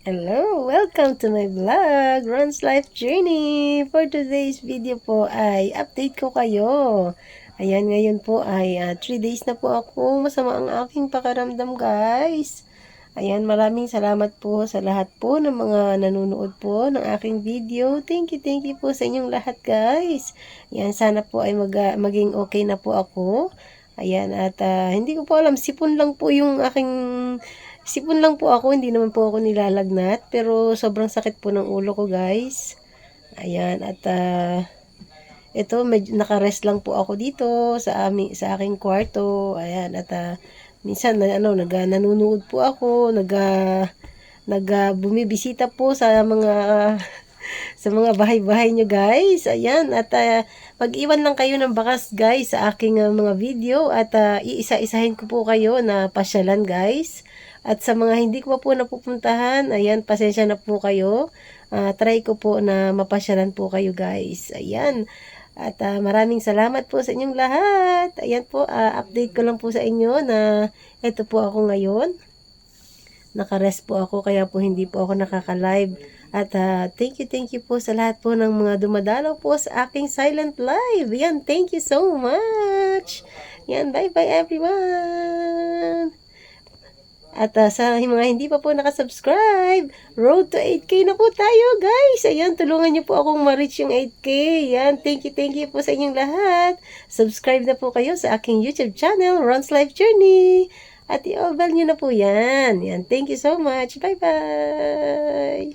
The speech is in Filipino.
Hello! Welcome to my vlog, Ron's Life Journey! For today's video po ay update ko kayo. Ayan, ngayon po ay 3 days na po ako. Masama ang aking pakaramdam guys. Ayan, maraming salamat po sa lahat po ng mga nanonood po ng aking video. Thank you, thank you po sa inyong lahat guys. Ayan, sana po ay mag, maging okay na po ako. Ayan, at ah, hindi ko po alam, sipon lang po yung aking Sipon lang po ako, hindi naman po ako nilalagnat. Pero sobrang sakit po ng ulo ko guys. Ayan, at uh, ito, medyo nakarest lang po ako dito sa, ami, sa aking kwarto. Ayan, at uh, minsan na, ano, nag, nanonood po ako, nag, nag bumibisita po sa mga sa mga bahay-bahay nyo guys. Ayan, at uh, mag-iwan lang kayo ng bakas guys sa aking uh, mga video at uh, iisa-isahin ko po kayo na pasyalan guys. At sa mga hindi ko pa po napupuntahan, ayan, pasensya na po kayo. Uh, try ko po na mapasyalan po kayo guys. Ayan. At uh, maraming salamat po sa inyong lahat. Ayan po, uh, update ko lang po sa inyo na ito po ako ngayon. Nakarest po ako kaya po hindi po ako nakaka-live. At uh, thank you, thank you po sa lahat po ng mga dumadalaw po sa aking silent live. Yan, thank you so much. Yan, bye-bye everyone. At uh, sa mga hindi pa po nakasubscribe, road to 8K na po tayo guys. Ayan, tulungan niyo po akong ma-reach yung 8K. Ayan, thank you, thank you po sa inyong lahat. Subscribe na po kayo sa aking YouTube channel, Ron's Life Journey. At i-oval niyo na po yan. Yan, thank you so much. Bye-bye.